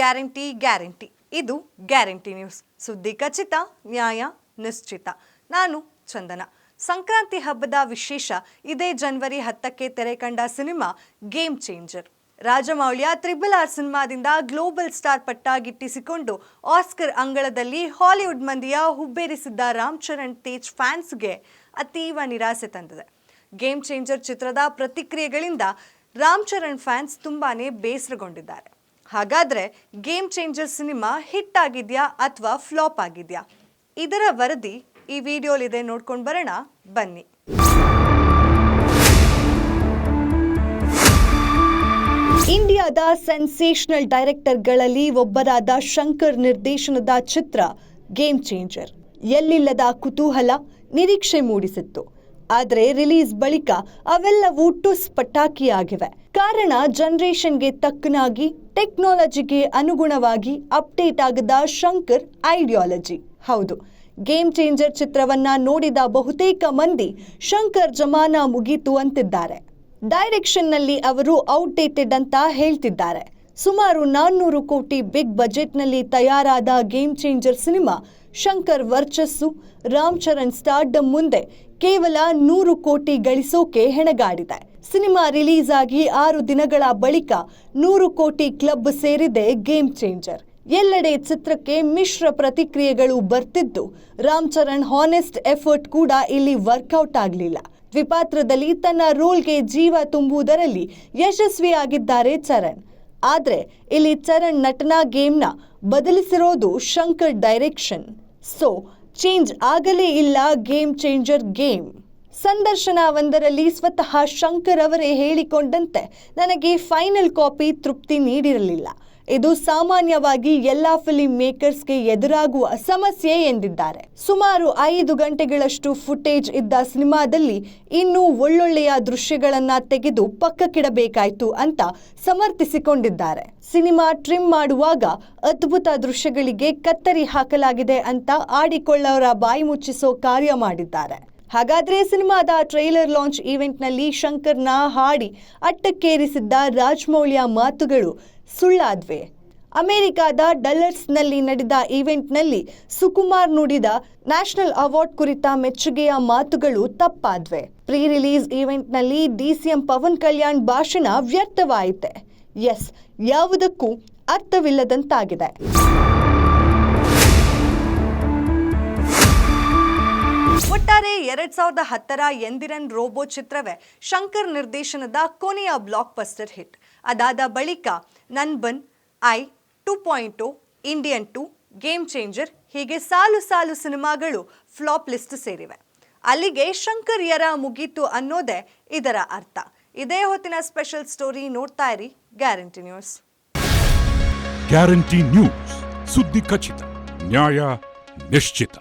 Guarantee guarantee. ಇದು guarantee news. ಸುದ್ದಿ ಖಚಿತ, ನ್ಯಾಯ ನಿಶ್ಚಿತ. ನಾನು ಚಂದನ. ಸಂಕ್ರಾಂತಿ ಹಬ್ಬದ ವಿಶೇಷ. ಇದೇ ಜನವರಿ ಹತ್ತಕ್ಕೆ ತೆರೆ ಕಂಡ ಸಿನಿಮಾ, ಗೇಮ್ ಚೇಂಜರ್. ರಾಜಮೌಳಿಯ ತ್ರಿಬಲ್ ಆರ್ ಸಿನಿಮಾದಿಂದ ಗ್ಲೋಬಲ್ ಸ್ಟಾರ್ ಪಟ್ಟ ಗಿಟ್ಟಿಸಿಕೊಂಡು ಆಸ್ಕರ್ ಅಂಗಳದಲ್ಲಿ ಹಾಲಿವುಡ್ ಮಂದಿಯ ಹುಬ್ಬೇರಿಸಿದ್ದ ರಾಮ್ ಚರಣ್ ತೇಜ್ ಫ್ಯಾನ್ಸ್ಗೆ ಅತೀವ ನಿರಾಸೆ ತಂದಿದೆ. ಗೇಮ್ ಚೇಂಜರ್ ಚಿತ್ರದ ಪ್ರತಿಕ್ರಿಯೆಗಳಿಂದ ರಾಮ್ ಚರಣ್ ಫ್ಯಾನ್ಸ್ ತುಂಬಾನೇ ಬೇಸರಗೊಂಡಿದ್ದಾರೆ. ಹಾಗಾದ್ರೆ ಗೇಮ್ ಚೇಂಜರ್ ಸಿನಿಮಾ ಹಿಟ್ ಆಗಿದೆಯಾ ಅಥವಾ ಫ್ಲಾಪ್ ಆಗಿದೆಯಾ? ಇದರ ವರದಿ ಈ ವಿಡಿಯೋಲಿದೆ ನೋಡ್ಕೊಂಡು ಬರೋಣ, ಬನ್ನಿ. ಇಂಡಿಯಾದ ಸೆನ್ಸೇಷನಲ್ ಡೈರೆಕ್ಟರ್ಗಳಲ್ಲಿ ಒಬ್ಬರಾದ ಶಂಕರ್ ನಿರ್ದೇಶನದ ಚಿತ್ರ ಗೇಮ್ ಚೇಂಜರ್ ಎಲ್ಲಿಲ್ಲದ ಕುತೂಹಲ, ನಿರೀಕ್ಷೆ ಮೂಡಿಸಿತ್ತು. ಆದರೆ ರಿಲೀಸ್ ಬಳಿಕ ಅವೆಲ್ಲವೂ ಟುಸ್ ಪಟಾಕಿಯಾಗಿವೆ. ಕಾರಣ ಜನರೇಷನ್ಗೆ ತಕ್ಕನಾಗಿ, ಟೆಕ್ನಾಲಜಿಗೆ ಅನುಗುಣವಾಗಿ ಅಪ್ಡೇಟ್ ಆಗದ ಶಂಕರ್ ಐಡಿಯಾಲಜಿ. ಹೌದು, ಗೇಮ್ ಚೇಂಜರ್ ಚಿತ್ರವನ್ನ ನೋಡಿದ ಬಹುತೇಕ ಮಂದಿ ಶಂಕರ್ ಜಮಾನ ಮುಗೀತು ಅಂತಿದ್ದಾರೆ. ಡೈರೆಕ್ಷನ್ನಲ್ಲಿ ಅವರು ಔಟ್ಡೇಟೆಡ್ ಅಂತ ಹೇಳ್ತಿದ್ದಾರೆ. ಸುಮಾರು ನಾನ್ನೂರು ಕೋಟಿ ಬಿಗ್ ಬಜೆಟ್ನಲ್ಲಿ ತಯಾರಾದ ಗೇಮ್ ಚೇಂಜರ್ ಸಿನಿಮಾ ಶಂಕರ್ ವರ್ಚಸ್ಸು, ರಾಮ್ ಚರಣ್ ಸ್ಟಾರ್ಡಮ್ ಮುಂದೆ ಕೇವಲ ನೂರು ಕೋಟಿ ಗಳಿಸೋಕೆ ಹೆಣಗಾಡಿದೆ. ಸಿನಿಮಾ ರಿಲೀಸ್ ಆಗಿ ಆರು ದಿನಗಳ ಬಳಿಕ ನೂರು ಕೋಟಿ ಕ್ಲಬ್ ಸೇರಿದೆ ಗೇಮ್ ಚೇಂಜರ್. ಎಲ್ಲೆಡೆ ಚಿತ್ರಕ್ಕೆ ಮಿಶ್ರ ಪ್ರತಿಕ್ರಿಯೆಗಳು ಬರ್ತಿದ್ದು. ರಾಮ್ ಚರಣ್ ಹಾನೆಸ್ಟ್ ಎಫರ್ಟ್ ಕೂಡ ಇಲ್ಲಿ ವರ್ಕೌಟ್ ಆಗಲಿಲ್ಲ. ದ್ವಿಪಾತ್ರದಲ್ಲಿ ತನ್ನ ರೋಲ್ಗೆ ಜೀವ ತುಂಬುವುದರಲ್ಲಿ ಯಶಸ್ವಿಯಾಗಿದ್ದಾರೆ ಚರಣ್. ಆದರೆ ಇಲ್ಲಿ ಚರಣ್ ನಟನಾ ಗೇಮ್ನ ಬದಲಿಸಿರೋದು ಶಂಕರ್ ಡೈರೆಕ್ಷನ್. ಸೊ ಚೇಂಜ್ ಆಗಲೇ ಇಲ್ಲ ಗೇಮ್ ಚೇಂಜರ್ ಗೇಮ್ ಸಂದರ್ಶನ ಒಂದರಲ್ಲಿ ಸ್ವತಃ ಶಂಕರ್ ಅವರೇ ಹೇಳಿಕೊಂಡಂತೆ, ನನಗೆ ಫೈನಲ್ ಕಾಪಿ ತೃಪ್ತಿ ನೀಡಿರಲಿಲ್ಲ. ಇದು ಸಾಮಾನ್ಯವಾಗಿ ಎಲ್ಲಾ ಫಿಲಿಂ ಮೇಕರ್ಸ್ಗೆ ಎದುರಾಗುವ ಸಮಸ್ಯೆ ಎಂದಿದ್ದಾರೆ. ಸುಮಾರು ಐದು ಗಂಟೆಗಳಷ್ಟು ಫುಟೇಜ್ ಇದ್ದ ಸಿನಿಮಾದಲ್ಲಿ ಇನ್ನೂ ಒಳ್ಳೊಳ್ಳೆಯ ದೃಶ್ಯಗಳನ್ನ ತೆಗೆದು ಪಕ್ಕಕ್ಕಿಡಬೇಕಾಯ್ತು ಅಂತ ಸಮರ್ಥಿಸಿಕೊಂಡಿದ್ದಾರೆ. ಸಿನಿಮಾ ಟ್ರಿಮ್ ಮಾಡುವಾಗ ಅದ್ಭುತ ದೃಶ್ಯಗಳಿಗೆ ಕತ್ತರಿ ಹಾಕಲಾಗಿದೆ ಅಂತ ಆಡಿಕೊಳ್ಳವರ ಬಾಯಿ ಮುಚ್ಚಿಸೋ ಕಾರ್ಯ ಮಾಡಿದ್ದಾರೆ. ಹಾಗಾದ್ರೆ ಸಿನಿಮಾದ ಟ್ರೈಲರ್ ಲಾಂಚ್ ಈವೆಂಟ್ನಲ್ಲಿ ಶಂಕರ್ನ ಹಾಡಿ ಅಟ್ಟಕ್ಕೇರಿಸಿದ್ದ ರಾಜ್ಮೌಳಿಯ ಮಾತುಗಳು ಸುಳ್ಳಾದ್ವೆ. ಅಮೆರಿಕಾದ ಡಲ್ಲರ್ಸ್ನಲ್ಲಿ ನಡೆದ ಈವೆಂಟ್ನಲ್ಲಿ ಸುಕುಮಾರ್ ನುಡಿದ ನ್ಯಾಷನಲ್ ಅವಾರ್ಡ್ ಕುರಿತ ಮೆಚ್ಚುಗೆಯ ಮಾತುಗಳು ತಪ್ಪಾದ್ವೆ. ಪ್ರೀ ರಿಲೀಸ್ ಈವೆಂಟ್ನಲ್ಲಿ ಡಿಸಿಎಂ ಪವನ್ ಕಲ್ಯಾಣ್ ಭಾಷಣ ವ್ಯರ್ಥವಾಯಿತೆ. ಎಸ್, ಯಾವುದಕ್ಕೂ ಅರ್ಥವಿಲ್ಲದಂತಾಗಿದೆ. ಎರಡ್ ಸಾವಿರದ ಹತ್ತರ ಎಂದಿರನ್ ರೋಬೋ ಚಿತ್ರವೇ ಶಂಕರ್ ನಿರ್ದೇಶನದ ಕೊನೆಯ ಬ್ಲಾಕ್ ಬಸ್ಟರ್ ಹಿಟ್. ಅದಾದ ಬಳಿಕ Nanban, I, two point Indian two, Game Changer ಹೀಗೆ ಸಾಲು ಸಾಲು ಸಿನಿಮಾಗಳು ಫ್ಲಾಪ್ ಲಿಸ್ಟ್ ಸೇರಿವೆ. ಅಲ್ಲಿಗೆ ಶಂಕರ್ ಯರ ಮುಗೀತು ಅನ್ನೋದೇ ಇದರ ಅರ್ಥ. ಇದೇ ಹೊತ್ತಿನ ಸ್ಪೆಷಲ್ ಸ್ಟೋರಿ ನೋಡ್ತಾ ಇರಿ ಗ್ಯಾರಂಟಿ ನ್ಯೂಸ್. ಗ್ಯಾರಂಟಿ ನ್ಯೂಸ್, ಸುದ್ದಿ ಖಚಿತ, ನ್ಯಾಯ ನಿಶ್ಚಿತ.